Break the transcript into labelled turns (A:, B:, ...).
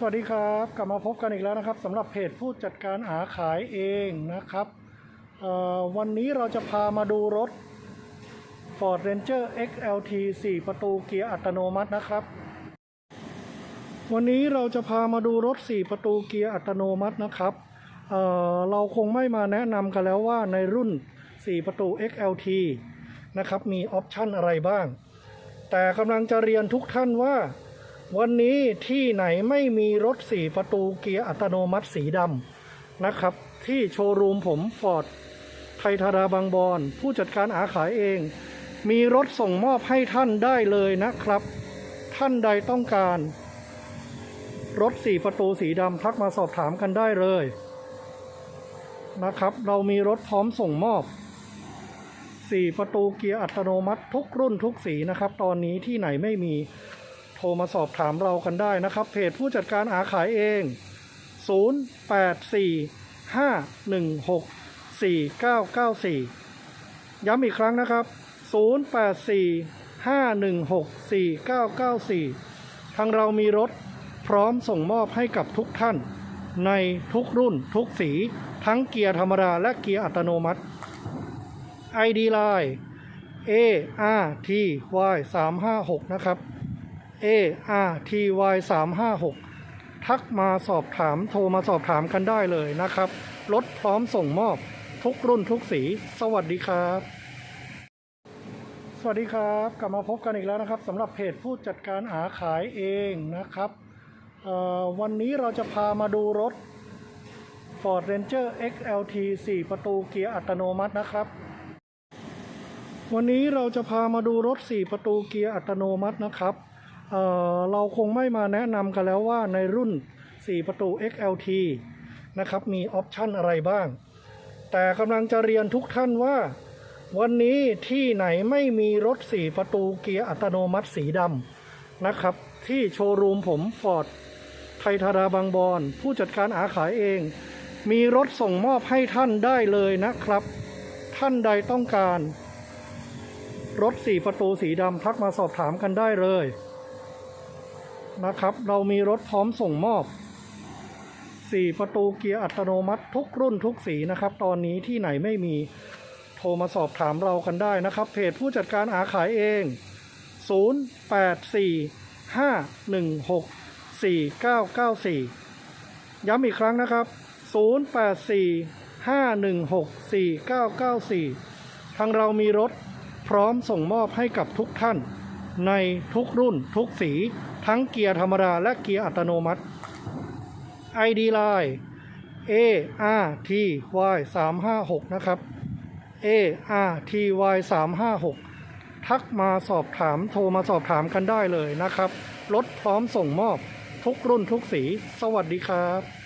A: สวัสดีครับ กลับมาพบกันอีกแล้วนะครับสำหรับเพจผู้จัดการอาขายเองนะครับวันนี้เราจะพามาดูรถ Ford Ranger XLT 4 ประตูเกียร์อัตโนมัตินะครับ วันนี้เราจะพามาดูรถ 4 ประตูเกียร์อัตโนมัตินะครับเเราคงไม่มาแนะนำกันแล้วว่าในรุ่น 4 ประตู XLT นะครับมีออปชันอะไรบ้าง แต่กำลังจะเรียนทุกท่านว่า วันนี้ที่ไหนไม่มีรถ4ประตูเกียร์อัตโนมัติสีดำนะครับ ที่โชว์รูมผมฟอร์ดไทยธาราบางบอน ผู้จัดการอาขายเอง มีรถส่งมอบให้ท่านได้เลยนะครับ ท่านใดต้องการ รถ4ประตูสีดำทักมาสอบถามกันได้เลยนะครับ เรามีรถพร้อมส่งมอบ 4 ประตูเกียร์อัตโนมัติทุกรุ่นทุกสีนะครับ ตอนนี้ที่ไหนไม่มี โทรมาสอบถามเรากันได้นะครับ เพจผู้จัดการอาขายเอง 0845164994 ย้ำอีกครั้งนะครับ 0845164994 ทางเรามีรถพร้อมส่งมอบให้กับทุกท่าน ในทุกรุ่นทุกสี ทั้งเกียร์ธรรมดาและเกียร์อัตโนมัติ ID Line A R T Y 356นะครับ A R T Y 356 ทักมาสอบถามโทรมาสอบถามกันได้เลยนะครับ รถพร้อมส่งมอบทุกรุ่นทุกสี สวัสดีครับ สวัสดีครับ กลับมาพบกันอีกแล้วนะครับสำหรับเพจผู้จัดการอาขายเองนะครับวันนี้เราจะพามาดูรถ Ford Ranger XLT 4 ประตูเกียร์อัตโนมัตินะครับ วันนี้เราจะพามาดูรถ 4 ประตูเกียร์อัตโนมัตินะครับ เเราคงไม่มาแนะนำกันแล้วว่าในรุ่น 4 ประตู XLT นะครับ มีออปชันอะไรบ้าง แต่กำลังจะเรียนทุกท่านว่า วันนี้ที่ไหนไม่มีรถ 4 ประตูเกียร์อัตโนมัติสีดำนะครับ ที่โชว์รูมผมฟอร์ดไทยธาราบางบอน ผู้จัดการอาขายเอง มีรถส่งมอบให้ท่านได้เลยนะครับ ท่านใดต้องการ รถ 4 ประตูสีดำทักมาสอบถามกันได้เลย นะครับ เรามีรถพร้อมส่งมอบ 4 ประตูเกียร์อัตโนมัติทุกรุ่นทุกสีนะครับ ตอนนี้ที่ไหนไม่มีโทรมาสอบถามเรากันได้นะครับ เพจผู้จัดการอาขายเอง 0845164994 ย้ำอีกครั้งนะครับ 0845164994 ทางเรามีรถพร้อมส่งมอบให้กับทุกท่าน ในทุกรุ่นทุกสี ทั้งเกียร์ธรรมดาและเกียร์อัตโนมัติ ID Line A R T Y 356นะครับ A R T Y 356ทักมาสอบถามโทรมาสอบถามกันได้เลยนะครับ รถพร้อมส่งมอบทุกรุ่นทุกสี สวัสดีครับ